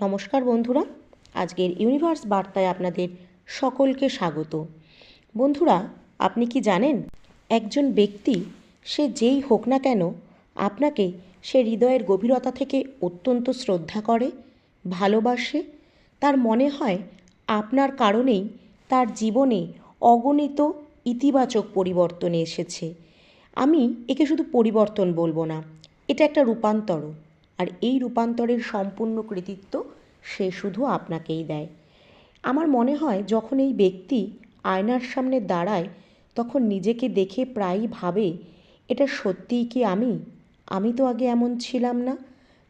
নমস্কার বন্ধুরা, আজকের ইউনিভার্স বার্তায় আপনাদের সকলকে স্বাগত। বন্ধুরা, আপনি কি জানেন, একজন ব্যক্তি সে যেই হোক না কেন আপনাকে সে হৃদয়ের গভীরতা থেকে অত্যন্ত শ্রদ্ধা করে, ভালোবাসে, তার মনে হয় আপনার কারণেই তার জীবনে অগণিত ইতিবাচক পরিবর্তন এসেছে। আমি একে শুধু পরিবর্তন বলব না, এটা একটা রূপান্তরও। আর এই রূপান্তরের সম্পূর্ণ কৃতিত্ব সে শুধু আপনাকেই দেয়। আমার মনে হয় যখন এই ব্যক্তি আয়নার সামনে দাঁড়ায়, তখন নিজেকে দেখে প্রায়ই ভাবে, এটা সত্যিই কি আমি? আমি তো আগে এমন ছিলাম না।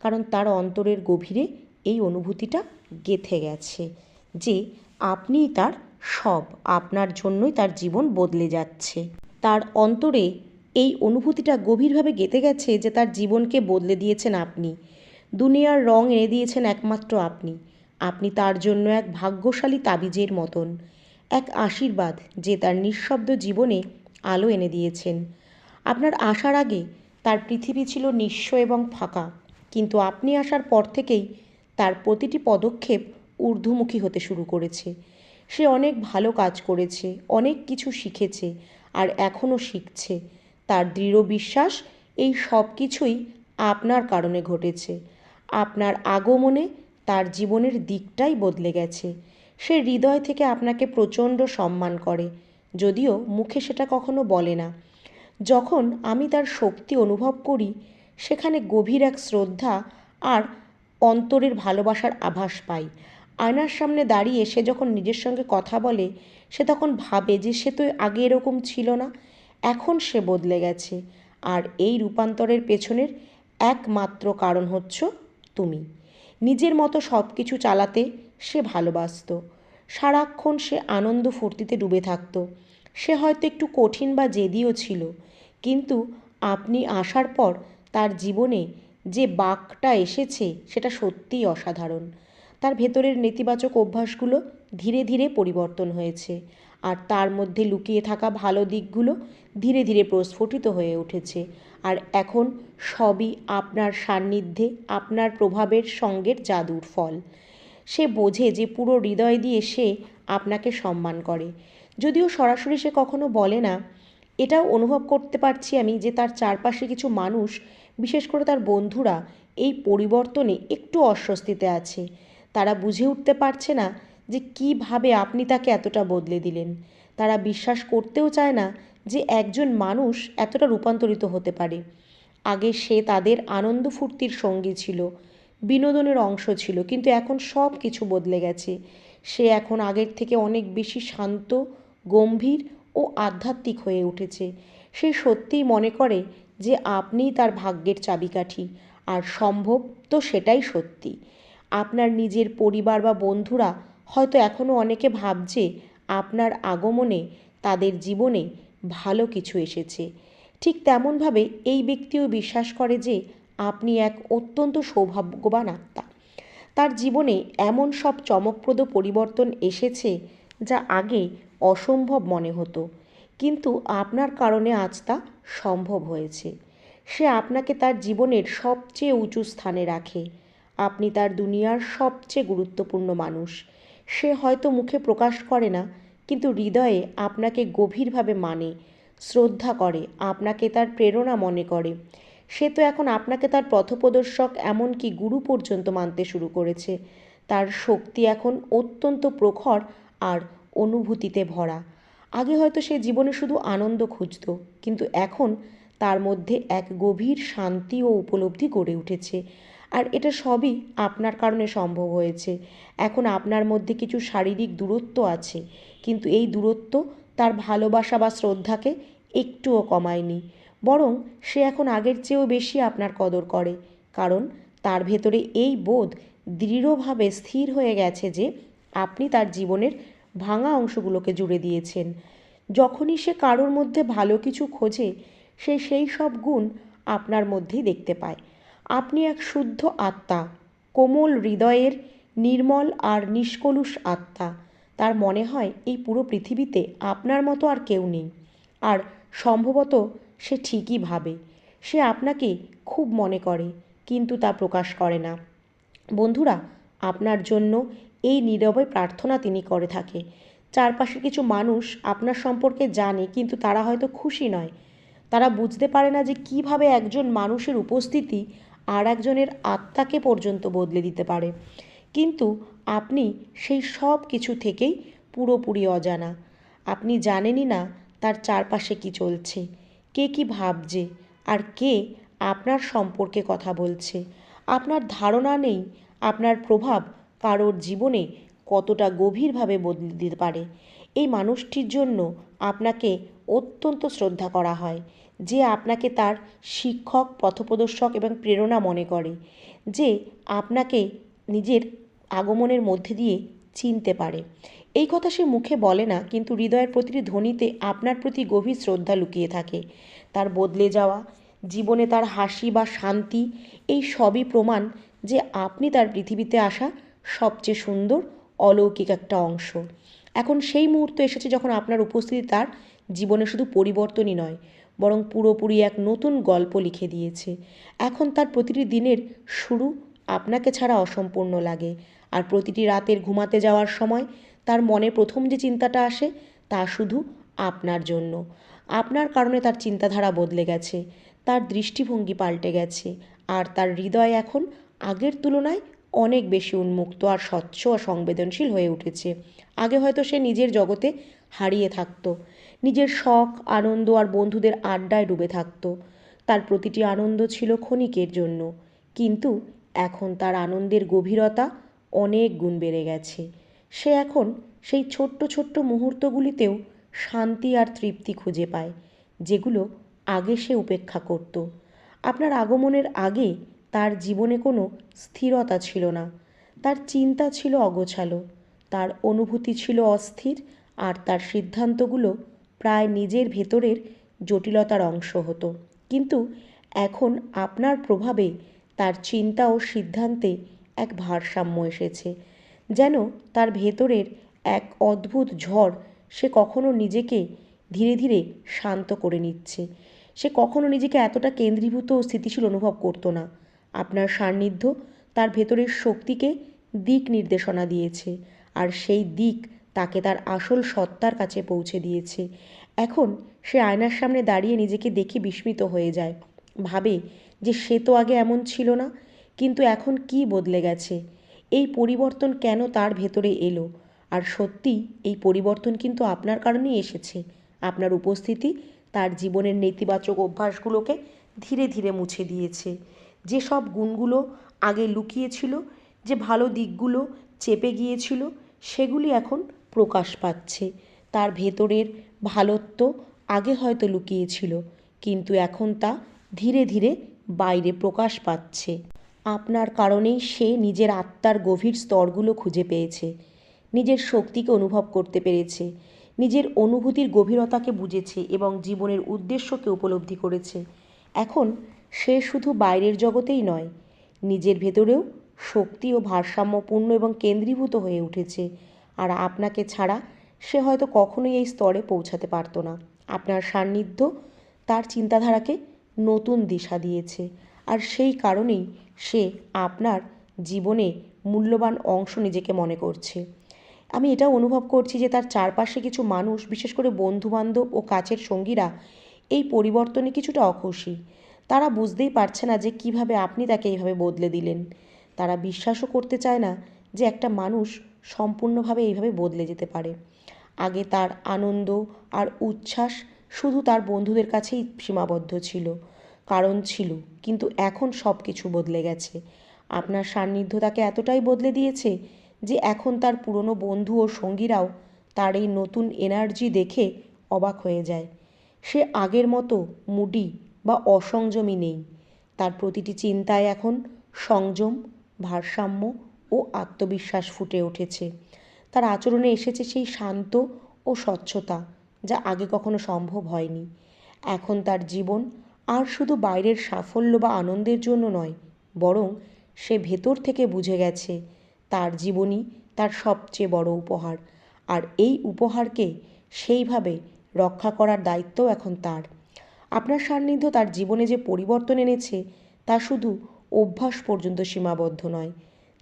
কারণ তার অন্তরের গভীরে এই অনুভূতিটা গেঁথে গেছে যে আপনিই তার সব, আপনার জন্যই তার জীবন বদলে যাচ্ছে। তার অন্তরে এই অনুভূতিটা গভীরভাবে গেঁথে গেছে যে তার জীবনকে বদলে দিয়েছেন আপনি। দুনিয়ার রং এনে দিয়েছেন একমাত্র আপনি। আপনি তার জন্য এক ভাগ্যশালী তাবিজের মতন। এক আশীর্বাদ যে তার নিঃশব্দ জীবনে আলো এনে দিয়েছেন। আপনার আসার আগে তার পৃথিবী ছিল নিঃস্ব এবং ফাঁকা। কিন্তু আপনি আসার পর থেকেই তার প্রতিটি পদক্ষেপ ঊর্ধ্বমুখী হতে শুরু করেছে। সে অনেক ভালো কাজ করেছে, অনেক কিছু শিখেছে, আর এখনও শিখছে। তার দৃঢ় বিশ্বাস, এই সব কিছুই আপনার কারণে ঘটেছে। আপনার আগমনে তার জীবনের দিকটাই বদলে গেছে। সে হৃদয় থেকে আপনাকে প্রচণ্ড সম্মান করে, যদিও মুখে সেটা কখনো বলে না। যখন আমি তার শক্তি অনুভব করি, সেখানে গভীর এক শ্রদ্ধা আর অন্তরের ভালোবাসার আভাস পাই। আয়নার সামনে দাঁড়িয়ে সে যখন নিজের সঙ্গে কথা বলে, সে তখন ভাবে যে সে তো আগে এরকম ছিল না। এখন সে বদলে গেছে। আর এই রূপান্তরের পেছনের একমাত্র কারণ হচ্ছ তুমি। নিজের মতো সব কিছু চালাতে সে ভালোবাসত। সারাক্ষণ সে আনন্দ ফুর্তিতে ডুবে থাকতো। সে হয়তো একটু কঠিন বা জেদিও ছিল, কিন্তু আপনি আসার পর তার জীবনে যে বাকটা এসেছে সেটা সত্যিই অসাধারণ। তার ভেতরের নেতিবাচক অভ্যাসগুলো ধীরে ধীরে পরিবর্তন হয়েছে। আর তার মধ্যে লুকিয়ে থাকা ভালো দিকগুলো ধীরে ধীরে প্রস্ফুটিত হয়ে উঠেছে। আর এখন সবই আপনার সান্নিধ্যে, আপনার প্রভাবের সঙ্গের জাদুর ফল। সে বোঝে যে পুরো হৃদয় দিয়ে সে আপনাকে সম্মান করে। যদিও সরাসরি সে কখনো বলে না, এটাও অনুভব করতে পারছি আমি যে তার চারপাশে কিছু মানুষ, বিশেষ করে তার বন্ধুরা, এই পরিবর্তনে একটু অস্বস্তিতে আছে। তারা বুঝে উঠতে পারছে না যে কীভাবে আপনি তাকে এতটা বদলে দিলেন। তারা বিশ্বাস করতেও চায় না যে একজন মানুষ এতটা রূপান্তরিত হতে পারে। আগে সে তাদের আনন্দ ফুর্তির সঙ্গী ছিল, বিনোদনের অংশ ছিল, কিন্তু এখন সব কিছু বদলে গেছে। সে এখন আগের থেকে অনেক বেশি শান্ত, গম্ভীর ও আধ্যাত্মিক হয়ে উঠেছে। সে সত্যিই মনে করে যে আপনিই তার ভাগ্যের চাবিকাঠি, আর সম্ভব তো সেটাই সত্যি। আপনার নিজের পরিবার বা বন্ধুরা হয়তো এখনও অনেকে ভাবছে আপনার আগমনে, তাদের জীবনে ভালো কিছু এসেছে। ঠিক তেমনভাবে এই ব্যক্তিও বিশ্বাস করে যে আপনি এক অত্যন্ত সৌভাগ্যবান আত্মা। তার জীবনে এমন সব চমকপ্রদ পরিবর্তন এসেছে যা আগে অসম্ভব মনে হতো। কিন্তু আপনার কারণে আজ তা সম্ভব হয়েছে। সে আপনাকে তার জীবনের সবচেয়ে উঁচু স্থানে রাখে। আপনি তার দুনিয়ার সবচেয়ে গুরুত্বপূর্ণ মানুষ। সে হয়তো মুখে প্রকাশ করে না, কিন্তু হৃদয়ে আপনাকে গভীরভাবে মানে শ্রদ্ধা করে, আপনাকে তার প্রেরণা মনে করে। সে তো এখন আপনাকে তার পথপ্রদর্শক এমনকি গুরু পর্যন্ত মানতে শুরু করেছে। তার শক্তি এখন অত্যন্ত প্রখর আর অনুভূতিতে ভরা। আগে হয়তো সে জীবনে শুধু আনন্দ খুঁজত, কিন্তু এখন তার মধ্যে এক গভীর শান্তি ও উপলব্ধি গড়ে উঠেছে। আর এটা সবই আপনার কারণে সম্ভব হয়েছে। এখন আপনার মধ্যে কিছু শারীরিক দূরত্ব আছে, কিন্তু এই দূরত্ব তার ভালোবাসা বা শ্রদ্ধাকে একটুও কমায়নি। বরং সে এখন আগের চেয়েও বেশি আপনার কদর করে, কারণ তার ভেতরে এই বোধ দৃঢ়ভাবে স্থির হয়ে গেছে যে আপনি তার জীবনের ভাঙা অংশগুলোকে জুড়ে দিয়েছেন। যখনই সে কারোর মধ্যে ভালো কিছু খোঁজে, সে সেই সব গুণ আপনার মধ্যেই দেখতে পায়। আপনি এক শুদ্ধ আত্মা, কোমল হৃদয়ের নির্মল আর নিষ্কলুষ আত্মা। তার মনে হয়, এই পুরো পৃথিবীতে আপনার মতো আর কেউ নেই। আর সম্ভবত সে ঠিকই ভাবে। সে আপনাকে খুব মনে করে, কিন্তু তা প্রকাশ করে না। বন্ধুরা, আপনার জন্য এই নীরবে প্রার্থনা তিনি করে থাকে। চারপাশে কিছু মানুষ আপনার সম্পর্কে জানে, কিন্তু তারা হয়তো খুশি নয়। তারা বুঝতে পারে না যে কীভাবে একজন মানুষের উপস্থিতি আর একজনের আত্মাকে পর্যন্ত বদলে দিতে পারে। কিন্তু আপনি সেই সব কিছু থেকেই পুরোপুরি অজানা। আপনি জানেনই না তার চারপাশে কি চলছে, কে কি ভাবছে, আর কে আপনার সম্পর্কে কথা বলছে। আপনার ধারণা নেই, আপনার প্রভাব কারোর জীবনে কতটা গভীরভাবে বদলে দিতে পারে। এই মানুষটির জন্য আপনাকে অত্যন্ত শ্রদ্ধা করা হয়, যে আপনাকে তার শিক্ষক, পথপ্রদর্শক এবং প্রেরণা মনে করে, যে আপনাকে নিজের আগমনের মধ্যে দিয়ে চিনতে পারে। এই কথা সে মুখে বলে না, কিন্তু হৃদয়ের প্রতিটি ধ্বনিতে আপনার প্রতি গভীর শ্রদ্ধা লুকিয়ে থাকে। তার বদলে যাওয়া, জীবনে তার হাসি বা শান্তি, এই সবই প্রমাণ যে আপনি তার পৃথিবীতে আসা সবচেয়ে সুন্দর অলৌকিক একটা অংশ। এখন সেই মুহূর্ত এসেছে যখন আপনার উপস্থিতি তার জীবনে শুধু পরিবর্তনই নয়, বরং পুরোপুরি এক নতুন গল্প লিখে দিয়েছে। এখন তার প্রতিটি দিনের শুরু আপনাকে ছাড়া অসম্পূর্ণ লাগে, আর প্রতিটি রাতের ঘুমাতে যাওয়ার সময় তার মনে প্রথম যে চিন্তাটা আসে তা শুধু আপনার জন্য। আপনার কারণে তার চিন্তাধারা বদলে গেছে, তার দৃষ্টিভঙ্গি পাল্টে গেছে, আর তার হৃদয় এখন আগের তুলনায় অনেক বেশি উন্মুক্ত আর স্বচ্ছ আর সংবেদনশীল হয়ে উঠেছে। আগে হয়তো সে নিজের জগতে হারিয়ে থাকতো। নিজের শখ, আনন্দ আর বন্ধুদের আড্ডায় ডুবে থাকত। তার প্রতিটি আনন্দ ছিল ক্ষণিকের জন্য। কিন্তু এখন তার আনন্দের গভীরতা অনেক গুণ বেড়ে গেছে। সে এখন সেই ছোট্ট ছোট্ট মুহূর্তগুলিতেও শান্তি আর তৃপ্তি খুঁজে পায়, যেগুলো আগে সে উপেক্ষা করত। আপনার আগমনের আগে তার জীবনে কোনো স্থিরতা ছিল না। তার চিন্তা ছিল অগোছালো। তার অনুভূতি ছিল অস্থির আর তার সিদ্ধান্তগুলো প্রায় নিজের ভেতরের জটিলতার অংশ হতো। কিন্তু এখন আপনার প্রভাবে তার চিন্তা ও সিদ্ধান্তে এক ভারসাম্য এসেছে, যেন তার ভেতরের এক অদ্ভুত ঝড় সে কখনো নিজেকে ধীরে ধীরে শান্ত করে নিচ্ছে। সে কখনো নিজেকে এতটা কেন্দ্রীভূত ও স্থিতিশীল অনুভব করতো না। আপনার সান্নিধ্য তার ভেতরের শক্তিকে দিক নির্দেশনা দিয়েছে, আর সেই দিক তাকে তার আসল সত্তার কাছে পৌঁছে দিয়েছে। এখন সে আয়নার সামনে দাঁড়িয়ে নিজেকে দেখে বিস্মিত হয়ে যায়। ভাবে যে সে তো আগে এমন ছিল না, কিন্তু এখন কি বদলে গেছে? এই পরিবর্তন কেন তার ভেতরে এলো? আর সত্যি এই পরিবর্তন কিন্তু আপনার কারণেই এসেছে। আপনার উপস্থিতি তার জীবনের নেতিবাচক অভ্যাসগুলোকে ধীরে ধীরে মুছে দিয়েছে। যে সব গুণগুলো আগে লুকিয়েছিল, যে ভালো দিকগুলো চেপে গিয়েছিল, সেগুলি এখন প্রকাশ পাচ্ছে। তার ভেতরের ভালোত্ব আগে হয়তো লুকিয়েছিল, কিন্তু এখন তা ধীরে ধীরে বাইরে প্রকাশ পাচ্ছে। আপনার কারণেই সে নিজের আত্মার গভীর স্তরগুলো খুঁজে পেয়েছে, নিজের শক্তিকে অনুভব করতে পেরেছে, নিজের অনুভূতির গভীরতাকে বুঝেছে এবং জীবনের উদ্দেশ্যকে উপলব্ধি করেছে। এখন সে শুধু বাইরের জগতেই নয়, নিজের ভেতরেও শক্তি ও ভারসাম্যপূর্ণ এবং কেন্দ্রীভূত হয়ে উঠেছে। আর আপনাকে ছাড়া সে হয়তো কখনোই এই স্তরে পৌঁছাতে পারতো না। আপনার সান্নিধ্য তার চিন্তাধারাকে নতুন দিশা দিয়েছে। আর সেই কারণেই সে আপনার জীবনে মূল্যবান অংশ নিজেকে মনে করছে। আমি এটাও অনুভব করছি যে তার চারপাশে কিছু মানুষ, বিশেষ করে বন্ধুবান্ধব ও কাছের সঙ্গীরা, এই পরিবর্তনে কিছুটা অখুশি। তারা বুঝতেই পারছে না যে কীভাবে আপনি তাকে এইভাবে বদলে দিলেন। তারা বিশ্বাসও করতে চায় না যে একটা মানুষ সম্পূর্ণভাবে এইভাবে বদলে যেতে পারে। আগে তার আনন্দ আর উচ্ছ্বাস শুধু তার বন্ধুদের কাছেই সীমাবদ্ধ ছিল, কারণ ছিল, কিন্তু এখন সব কিছু বদলে গেছে। আপনার সান্নিধ্য তাকে এতটাই বদলে দিয়েছে যে এখন তার পুরনো বন্ধু ও সঙ্গীরাও তার এই নতুন এনার্জি দেখে অবাক হয়ে যায়। সে আগের মতো মুডি বা অসংযমী নেই। তার প্রতিটি চিন্তায় এখন সংযম, ভারসাম্য ও আত্মবিশ্বাস ফুটে উঠেছে। তার আচরণে এসেছে সেই শান্ত ও স্বচ্ছতা যা আগে কখনো সম্ভব হয়নি। এখন তার জীবন আর শুধু বাইরের সাফল্য বা আনন্দের জন্য নয়, বরং সে ভেতর থেকে বুঝে গেছে তার জীবনই তার সবচেয়ে বড় উপহার। আর এই উপহারকে সেইভাবে রক্ষা করার দায়িত্বও এখন তার। আপনার সান্নিধ্য তার জীবনে যে পরিবর্তন এনেছে, তা শুধু অভ্যাস পর্যন্ত সীমাবদ্ধ নয়।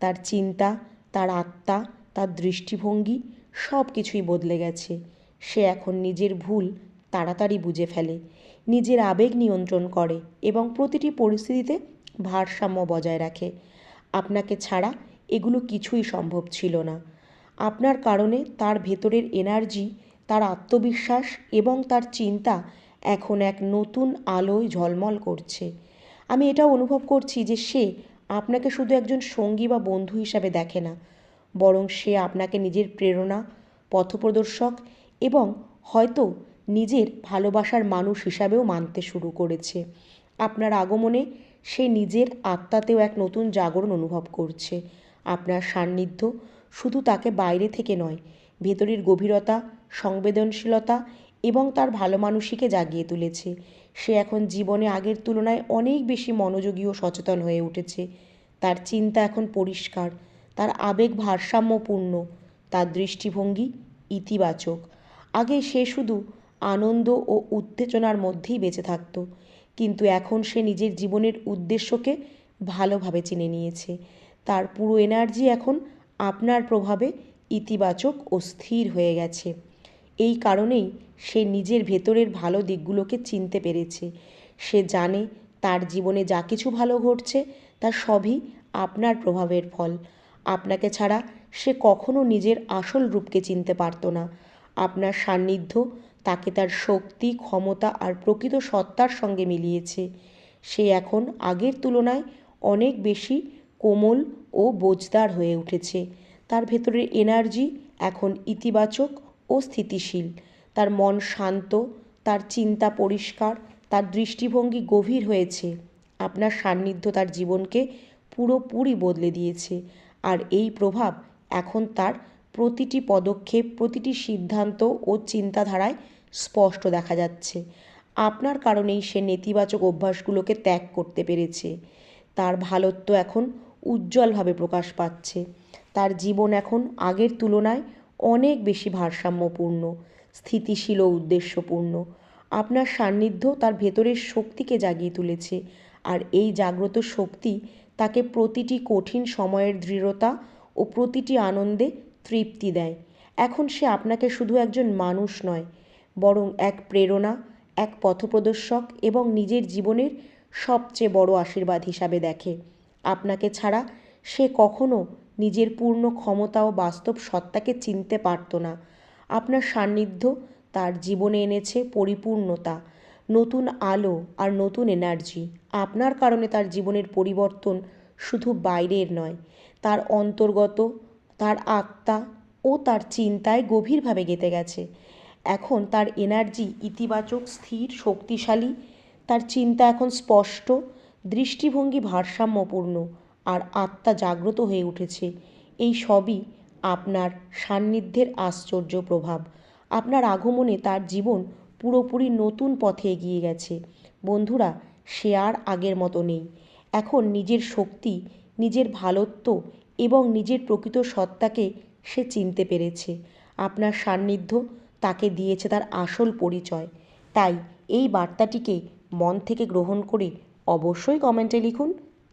তার চিন্তা, তার আত্মা, তার দৃষ্টিভঙ্গি সব কিছুই বদলে গেছে। সে এখন নিজের ভুল তাড়াতাড়ি বুঝে ফেলে, নিজের আবেগ নিয়ন্ত্রণ করে এবং প্রতিটি পরিস্থিতিতে ভারসাম্য বজায় রাখে। আপনাকে ছাড়া এগুলো কিছুই সম্ভব ছিল না। আপনার কারণে তার ভেতরের এনার্জি তার আত্মবিশ্বাস এবং তার চিন্তা এখন এক নতুন আলোয় ঝলমল করছে। আমি এটাও অনুভব করছি যে সে আপনাকে শুধু একজন সঙ্গী বা বন্ধু হিসাবে দেখে না, বরং সে আপনাকে নিজের প্রেরণা, পথপ্রদর্শক এবং হয়তো নিজের ভালোবাসার মানুষ হিসাবেও মানতে শুরু করেছে। আপনার আগমনে সে নিজের আত্মাতেও এক নতুন জাগরণ অনুভব করছে। আপনার সান্নিধ্য শুধু তাকে বাইরে থেকে নয়, ভেতরের গভীরতা, সংবেদনশীলতা এবং তার ভালো মানুষীকে জাগিয়ে তুলেছে। সে এখন জীবনে আগের তুলনায় অনেক বেশি মনোযোগী ও সচেতন হয়ে উঠেছে। তার চিন্তা এখন পরিষ্কার, তার আবেগ ভারসাম্যপূর্ণ, তার দৃষ্টিভঙ্গি ইতিবাচক। আগে সে শুধু আনন্দ ও উত্তেজনার মধ্যেই বেঁচে থাকত, কিন্তু এখন সে নিজের জীবনের উদ্দেশ্যকে ভালোভাবে চিনে নিয়েছে। তার পুরো এনার্জি এখন আপনার প্রভাবে ইতিবাচক ও স্থির হয়ে গেছে। এই কারণেই সে নিজের ভেতরের ভালো দিকগুলোকে চিনতে পেরেছে। সে জানে তার জীবনে যা কিছু ভালো ঘটছে, তা সবই আপনার প্রভাবের ফল। আপনাকে ছাড়া সে কখনো নিজের আসল রূপকে চিনতে পারত না। আপনার সান্নিধ্য তাকে তার শক্তি, ক্ষমতা আর প্রকৃত সত্তার সঙ্গে মিলিয়েছে। সে এখন আগের তুলনায় অনেক বেশি কোমল ও বোজদার হয়ে উঠেছে। তার ভেতরের এনার্জি এখন ইতিবাচক ও স্থিতিশীল। তার মন শান্ত, তার চিন্তা পরিষ্কার, তার দৃষ্টিভঙ্গি গভীর হয়েছে। আপনার সান্নিধ্য তার জীবনকে পুরোপুরি বদলে দিয়েছে। আর এই প্রভাব এখন তার প্রতিটি পদক্ষেপ, প্রতিটি সিদ্ধান্ত ও চিন্তাধারায় স্পষ্ট দেখা যাচ্ছে। আপনার কারণেই সে নেতিবাচক অভ্যাসগুলোকে ত্যাগ করতে পেরেছে। তার ভালোত্ব এখন উজ্জ্বলভাবে প্রকাশ পাচ্ছে। তার জীবন এখন আগের তুলনায় অনেক বেশি ভারসাম্যপূর্ণ, স্থিতিশীল ও উদ্দেশ্যপূর্ণ। আপনার সান্নিধ্য তার ভেতরের শক্তিকে জাগিয়ে তুলেছে আর এই জাগ্রত শক্তি তাকে প্রতিটি কঠিন সময়ের দৃঢ়তা ও প্রতিটি আনন্দে তৃপ্তি দেয়। এখন সে আপনাকে শুধু একজন মানুষ নয়, বরং এক প্রেরণা, এক পথপ্রদর্শক এবং নিজের জীবনের সবচেয়ে বড় আশীর্বাদ হিসাবে দেখে। আপনাকে ছাড়া সে কখনো নিজের পূর্ণ ক্ষমতা ও বাস্তব সত্তাকে চিনতে পারত না। আপনার সান্নিধ্য, তার জীবনে এনেছে পরিপূর্ণতা, নতুন আলো আর নতুন এনার্জি আপনার কারণে তার জীবনের পরিবর্তন শুধু বাইরের নয়, তার অন্তর্গত, তার আত্মা ও তার চিন্তায় গভীরভাবে গেঁথে গেছে। এখন তার এনার্জি ইতিবাচক, স্থির, শক্তিশালী, তার চিন্তা এখন স্পষ্ট, দৃষ্টিভঙ্গি ভারসাম্যপূর্ণ। আর আত্মা জাগ্রত হয়ে উঠেছে। এই সবই আপনার সান্নিধ্যের আশ্চর্য প্রভাব। আপনার আগমনে তার জীবন পুরোপুরি নতুন পথে এগিয়ে গেছে। বন্ধুরা, সে আর আগের মতো নেই। এখন নিজের শক্তি, নিজের ভালোত্ব এবং নিজের প্রকৃত সত্তাকে সে চিনতে পেরেছে। আপনার সান্নিধ্য তাকে দিয়েছে তার আসল পরিচয়। তাই এই বার্তাটিকে মন থেকে গ্রহণ করে অবশ্যই কমেন্টে লিখুন।